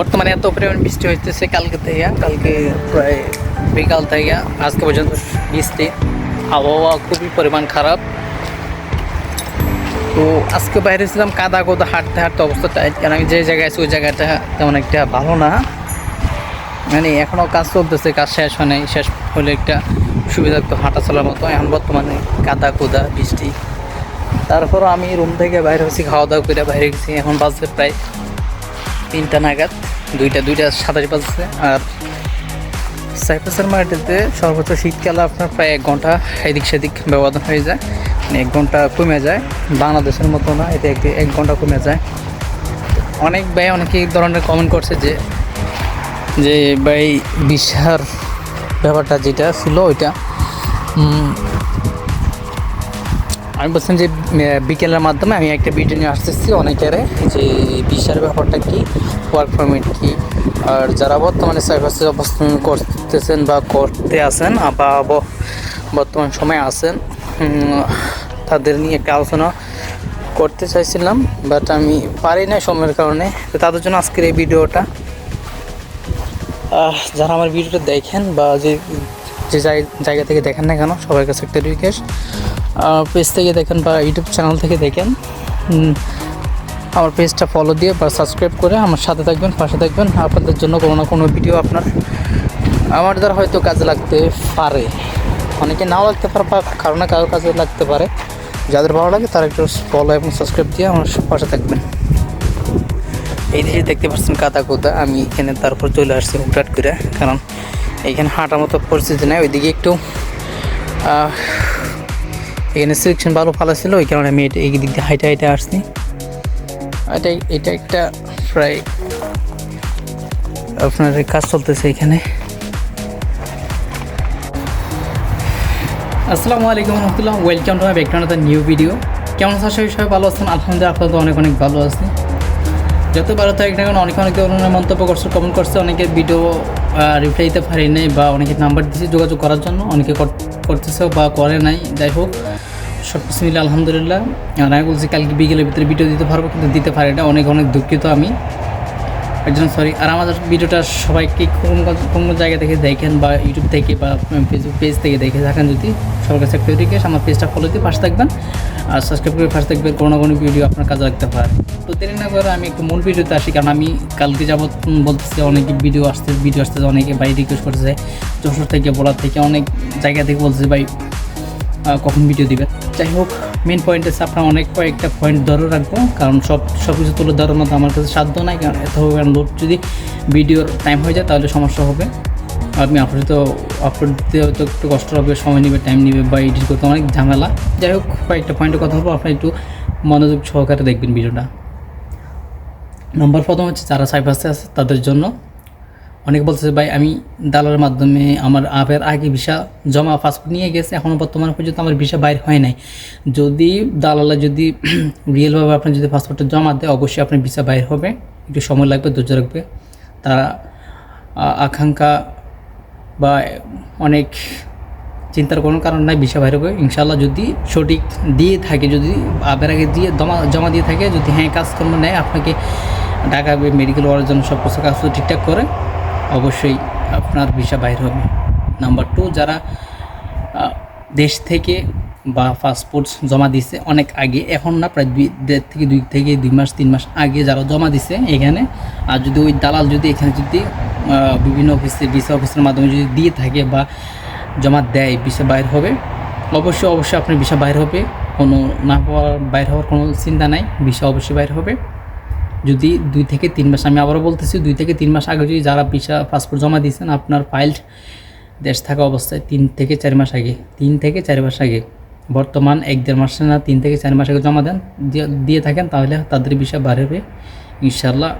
বর্তমানে এত পরিমাণ বৃষ্টি হইতেছে, কালকে থেকে, কালকে প্রায় বিকাল থেকে, আজকে পর্যন্ত বৃষ্টি, আবহাওয়া খুবই পরিমাণ খারাপ। তো আজকে বাইরে ছিলাম কাদা কোদা হাঁটতে হাঁটতে অবস্থা টাইট, কারণ আমি যে জায়গায় আছি, ওই জায়গাটা তেমন একটা ভালো না। মানে এখনও কাজ চলতেছে, কাজ শেষ হয় নাই, শেষ হলে একটা সুবিধা একটু হাঁটা চলার মতো। এখন বর্তমানে কাদা কোদা বৃষ্টি। তারপরও আমি রুম থেকে বাইরে হয়েছি খাওয়া দাওয়া করে বাইরে গেছি, এখন বাজছে প্রায় তিনটা নাগাদ। দুইটা দুইটা সাতাশ বাজছে আর সাইপ্রাসের মাটিতে সর্বোচ্চ শীতকালে আপনার প্রায় এক ঘণ্টা এদিক সেদিক ব্যবধান হয়ে যায়। মানে এক ঘণ্টা কমে যায়। বাংলাদেশের মতো না এটা একটি এক ঘণ্টা কমে যায়। অনেক ভাই অনেকে ধরনের কমেন্ট করছে যে যে ভাই বিশার ব্যাপারটা যেটা ছিল ওইটা আমি বলছিলাম যে বিকেলের মাধ্যমে আমি একটা ভিডিও নিয়ে আসতেছি অনেকের যে বিশার ব্যাপারটা কি ওয়ার্ক পারমিট কি আর যারা বর্তমানে সাইফাসে অবস্থান করতেছেন বা করতে আছেন বা বর্তমান সময়ে উম, তাদের নিয়ে একটা আলোচনা করতে চাইছিলাম বাট আমি পারি না সময়ের কারণে। তো তাদের জন্য আজকের এই ভিডিওটা। যারা আমার ভিডিওটা দেখেন বা যে যে জায়- জায়গা থেকে দেখেন না কেন সবার কাছে একটা রিকোয়েস্ট পেজ থেকে দেখেন বা ইউটিউব চ্যানেল থেকে দেখেন। আমার পেজটা ফলো দিয়ে বা সাবস্ক্রাইব করে আমার সাথে থাকবেন, পাশে থাকবেন। আপনাদের জন্য কোনো না কোনো ভিডিও আপনার, আমার দ্বারা হয়তো কাজে লাগতে পারে। অনেকে নাও লাগতে পারে, বা কারও না কারোর কাজে লাগতে পারে। যাদের ভালো লাগে তারা একটু ফলো এবং সাবস্ক্রাইব দিয়ে আমার পাশে থাকবেন। এই দিকে দেখতে পাচ্ছেন কাদা কোদা, আমি এখানে তারপর চলে আসছি হুটহাট করে। কারণ এখানে হাঁটার মতো পরিস্থিতি নেই, ওইদিকে একটু এখানে সিলেকশন ভালো ভালো ছিল, ওই কারণে আমি এই দিক দিয়ে হাইটে হাইটে আসছি। এটা এটা একটা প্রায় আপনার কাজ চলতেছে এখানে। আসসালামু আলাইকুম রহমতুল্লাহ welcome to my background new video কেমন আছে? করি সবাই ভালো আছেন। আলহামদুলিল্লাহ, আপনারা তো অনেক অনেক ভালো আছে। যত ভালো থাকে না কেন অনেকে অনেকে অন্য মন্তব্য করছে কমেন্ট করছে। অনেকে ভিডিও রিপ্লাই দিতে পারি নাই বা অনেকে নাম্বার দিয়েছে যোগাযোগ করার জন্য। অনেকে করতেছে বা করে নাই। যাই হোক সব কিছু মিলে আলহামদুলিল্লাহ। আর আমি বলছি কালকে বিকেলের ভিতরে ভিডিও দিতে পারব, কিন্তু দিতে পারি না। অনেক অনেক দুঃখিত আমি। এর জন্য সরি আর আমাদের ভিডিওটা সবাইকে কোন কোন জায়গা থেকে দেখেন বা ইউটিউব থেকে বা ফেসবুক পেজ থেকে দেখে থাকেন যদি, সবার কাছে একটা রিকোয়েস্ট আমার পেজটা ফলো দিয়ে পাশে থাকবেন। আর সাবস্ক্রাইব করে পাশে থাকবেন, কোনো কোনো ভিডিও আপনার কাজে লাগতে পারে। তো দেরি না করে আমি একটু মূল ভিডিওতে আসি, কারণ আমি কালকে যাবত বলতেছি, অনেকে ভিডিও আসতে ভিডিও আসতে অনেকে ভাই রিকোয়েস্ট করতেছে, যশোর থেকে, বলার থেকে, অনেক জায়গা থেকে বলছে ভাই কখন ভিডিও দিবে যাই হোক মেন পয়েন্ট আছে আপনার অনেক কয়েকটা পয়েন্ট ধরে রাখব, কারণ সব সব কিছু তুলে ধরার মতো আমার কাছে সাধ্য নাই, কারণ এত কারণ লোড যদি ভিডিওর টাইম হয়ে যায়, তাহলে সমস্যা হবে। আপনি আপলোড তো আপলোড দিতে হয়তো একটু কষ্ট হবে, সময় নেবে টাইম নেবে বা এডিট করতে অনেক ঝামেলা। যাই হোক, কয়েকটা পয়েন্টের কথা বলব, আপনি একটু মনোযোগ সহকারে দেখবেন ভিডিওটা নম্বর প্রথম হচ্ছে, যারা সাইফাসে আছে, তাদের জন্য অনেকে বলতেছে, ভাই, আমি দালালের মাধ্যমে আমার আপের আগে ভিসা জমা পাসপোর্ট নিয়ে গেছে এখনও বর্তমানে পর্যন্ত আমার ভিসা বাইর হয় নাই। যদি দালালা যদি রিয়েলভাবে আপনি যদি পাসপোর্টটা জমা দেয় অবশ্যই আপনার ভিসা বাইর হবে। একটু সময় লাগবে, ধৈর্য রাখবে। তারা আকাঙ্ক্ষা বা অনেক চিন্তার কোনো কারণ নাই, ভিসা বাইর হবে। ইনশাল্লাহ যদি সঠিক দিয়ে থাকে, যদি আবের আগে দিয়ে জমা জমা দিয়ে থাকে, যদি হ্যাঁ কাজকর্ম নেয়, আপনাকে ঢাকা মেডিকেল হওয়ার জন্য সব কিছু কাজ ঠিকঠাক করে। অবশ্যই আপনার ভিসা বাইর হবে। নাম্বার টু যারা দেশ থেকে বা পাসপোর্ট জমা দিছে অনেক আগে, এখন না প্রায় দুই, দেড় থেকে দুই থেকে দুই মাস, তিন মাস আগে যারা জমা দিছে এখানে, আর যদি ওই দালাল যদি এখানে যদি বিভিন্ন অফিসে ভিসা অফিসের মাধ্যমে যদি দিয়ে থাকে বা জমা দেয়, ভিসা বাইর হবে, অবশ্যই অবশ্যই আপনার ভিসা বাইর হবে। কোনো না হওয়ার, বাইর হওয়ার কোনো চিন্তা নাই, ভিসা অবশ্যই বাইর হবে। যদি দুই থেকে তিন মাস, আমি আবারও বলতেছি, দুই থেকে তিন মাস আগে যদি যারা ভিসা পাসপোর্ট জমা দিয়েছেন, আপনার ফাইল দেশ থাকা অবস্থায় তিন থেকে চার মাস আগে, তিন থেকে চার মাস আগে, বর্তমান এক দেড় মাসে না, তিন থেকে চার মাস আগে জমা দেন, দিয়ে- থাকেন, তাহলে তাদের বিষয় বাড়বে ইনশাল্লাহ